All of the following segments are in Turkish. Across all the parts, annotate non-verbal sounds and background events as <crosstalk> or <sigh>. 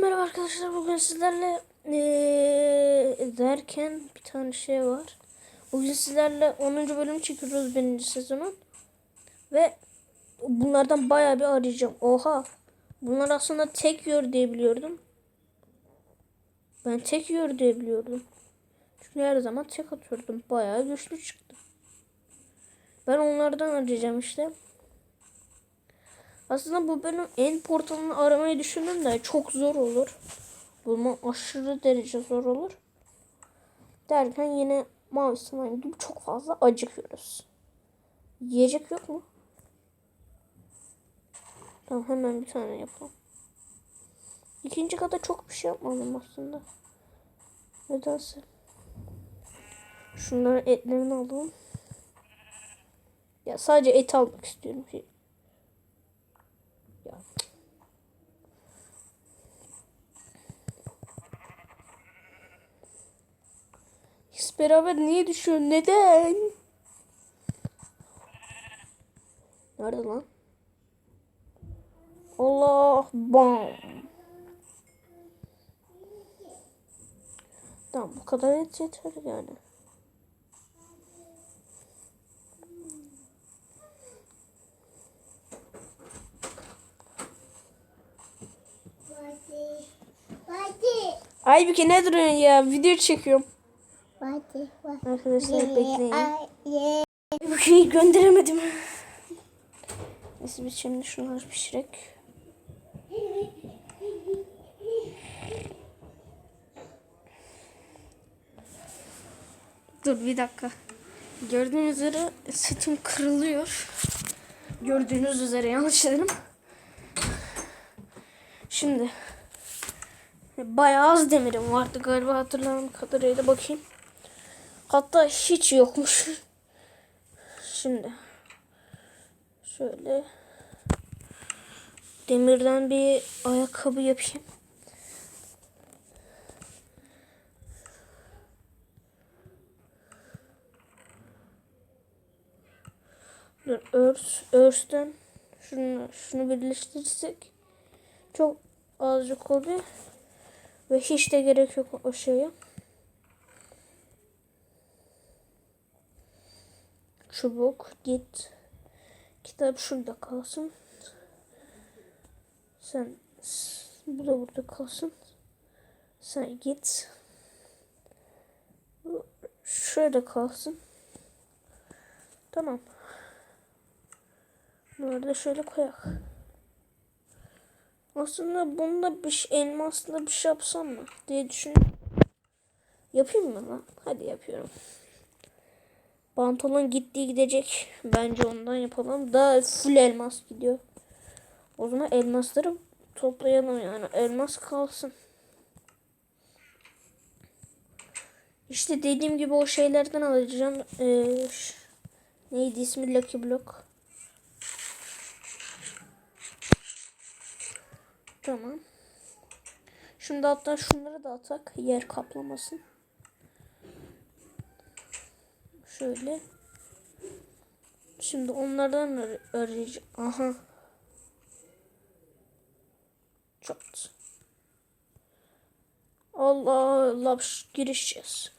merhaba arkadaşlar. Bugün sizlerle eee, derken bir tane şey var. Bugün sizlerle 10. bölüm çekiyoruz birinci sezonun. Ve bunlardan bayağı bir arayacağım. Oha. Bunlar aslında tek yiyor diye biliyordum. Ben tek yiyor diye biliyordum. Çünkü her zaman tek atıyordum. Bayağı güçlü çıktı. Ben onlardan arayacağım işte. Aslında bu bölüm en portalını aramayı düşündüm de çok zor olur. Bulma aşırı derece zor olur. Derken yine mavi slime gibi çok fazla acıkıyoruz. Yiyecek yok mu? Tamam hemen bir tane yapalım. İkinci kata çok bir şey yapmadım aslında. Nedense. Şunların etlerini alalım. Ya sadece et almak istiyorum. Ya. İkisi beraber niye düşüyor? Neden? Nerede lan? Allah bam. Tamam bu kadar et yeter yani. Hadi. Hadi. Aybüke ne duruyorsun ya? Video çekiyorum. Arkadaşlar bekleyin. Aybüke'yi gönderemedim. Neyse biz şimdi şunları pişirek. Dur bir dakika. Gördüğünüz üzere setim kırılıyor. Gördüğünüz üzere yanlış dedim. Şimdi bayağı az demirim vardı galiba hatırladığım kadarıyla bakayım. Hatta hiç yokmuş. Şimdi şöyle demirden bir ayakkabı yapayım. Dur, örs, örsten şunu, şunu birleştirirsek çok azıcık oluyor. Ve hiç de gerek yok o şeye. Çubuk git. Kitap şurada kalsın. Sen bu da burada kalsın. Sen git. Şurada kalsın. Tamam. Bunları da şöyle koyak. Aslında bunda bir şey, elmasla bir şey yapsam mı diye düşünüyorum. Yapayım mı lan? Hadi yapıyorum. Pantolon gittiği gidecek. Bence ondan yapalım. Daha full elmas gidiyor. O zaman elmasları toplayalım yani. Elmas kalsın. İşte dediğim gibi o şeylerden alacağım. Ee, neydi ismi? Lucky Block. Tamam. Şimdi hatta şunları da atak. Yer kaplamasın. Şöyle. Şimdi onlardan ar- arayacağım. Aha. Çat. Allah Allah girişeceğiz.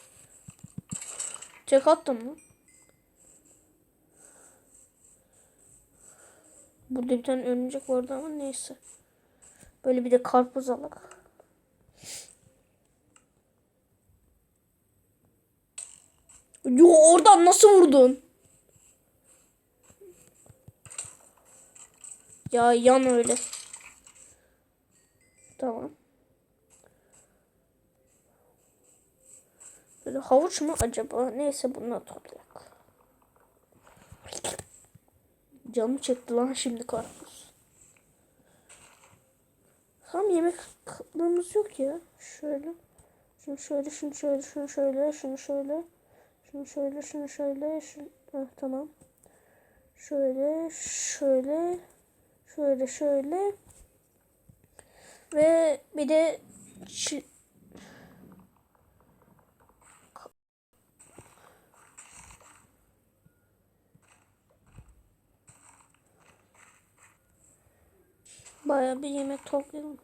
Tek attım mı? Burada bir tane örümcek vardı ama neyse. Böyle bir de karpuz alak. Yo oradan nasıl vurdun? Ya yan öyle. Tamam. Böyle havuç mu acaba? Neyse bunları toplayak. Canım çekti lan şimdi karpuz. Tam yemek katlığımız yok ya. Şöyle. Şunu şöyle, şunu şöyle, şunu şöyle, şunu şöyle. Şunu şöyle, şunu şöyle, şunu... Heh, tamam. Şöyle, şöyle, şöyle, şöyle. Ve bir de Baya bir yemek topluyorum.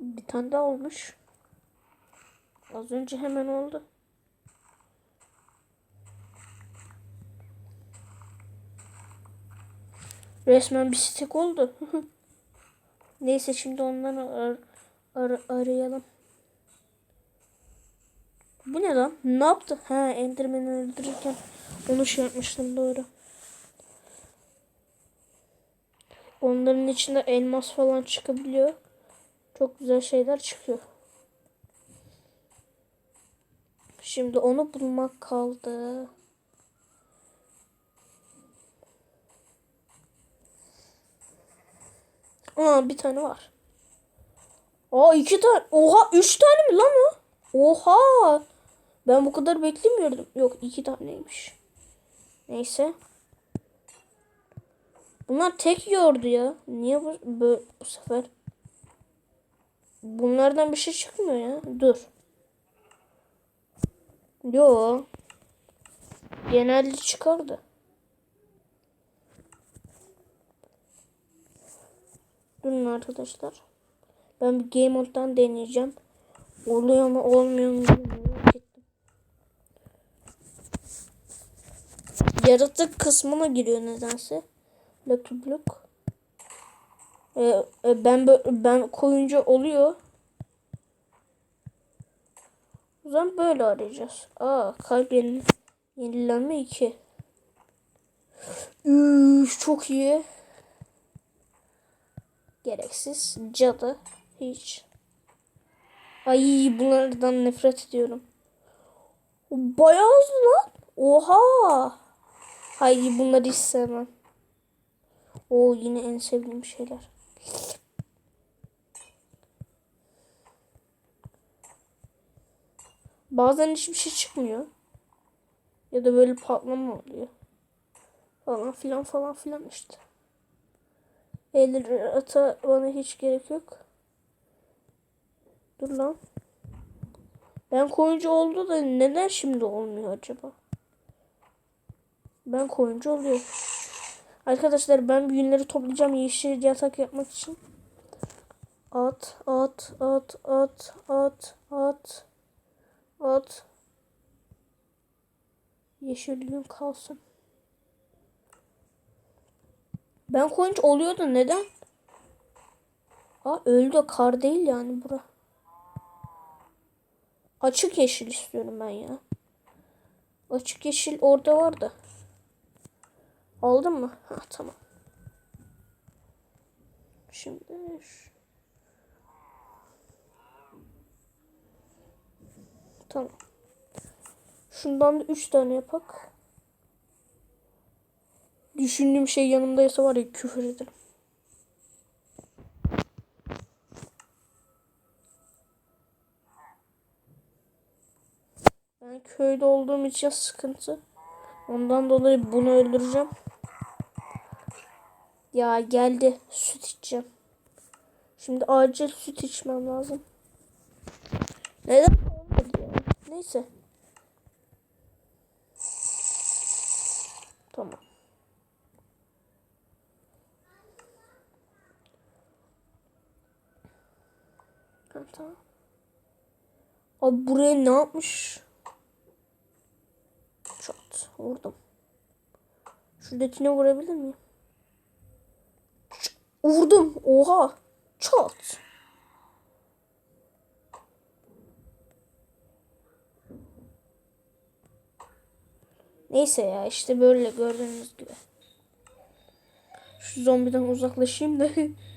Bir tane daha olmuş. Az önce hemen oldu. Resmen bir stek oldu. <laughs> Neyse şimdi onları ar- ar- arayalım. Bu ne lan? Ne yaptı? Ha Enderman'i öldürürken onu şey yapmıştım doğru. Onların içinde elmas falan çıkabiliyor. Çok güzel şeyler çıkıyor. Şimdi onu bulmak kaldı. Aa bir tane var. Aa iki tane. Oha üç tane mi lan o? Oha. Ben bu kadar beklemiyordum. Yok iki taneymiş. Neyse. Bunlar tek yiyordu ya. Niye bu, bu, bu sefer? Bunlardan bir şey çıkmıyor ya. Dur. Yo. Genelde çıkardı. Durun arkadaşlar. Ben bir game mode'dan deneyeceğim. Oluyor mu olmuyor mu. Yaratık kısmına giriyor nedense. Lucky Block. Ee, e, ben ben koyunca oluyor. O zaman böyle arayacağız. Aa kalp yenil yenilenme 2. Üf, çok iyi. Gereksiz. Cadı. Hiç. Ay bunlardan nefret ediyorum. Bayağı hızlı lan. Oha. Hayır bunları hiç sevmem. O yine en sevdiğim şeyler. Bazen hiçbir şey çıkmıyor. Ya da böyle patlama oluyor. Falan filan falan filan işte. Eller ata bana hiç gerek yok. Dur lan. Ben koyuncu oldu da neden şimdi olmuyor acaba? Ben koyuncu oluyor. Arkadaşlar ben büyünleri toplayacağım yeşil yatak yapmak için. At, at, at, at, at, at, at. Yeşil yün kalsın. Ben koyunca oluyordu neden? Aa öldü kar değil yani bura. Açık yeşil istiyorum ben ya. Açık yeşil orada vardı. Aldın mı? Ha tamam. Şimdi Tamam. Şundan da 3 tane yapak. Düşündüğüm şey yanımdaysa var ya küfür ederim. Ben köyde olduğum için sıkıntı. Ondan dolayı bunu öldüreceğim. Ya geldi. Süt içeceğim. Şimdi acil süt içmem lazım. Neden olmadı ya? Neyse. Tamam. Ha, tamam. Abi buraya ne yapmış? Çat. Vurdum. Şuradakine vurabilir miyim? Ç- Vurdum. Oha. Çat. Neyse ya işte böyle gördüğünüz gibi. Şu zombiden uzaklaşayım da <laughs>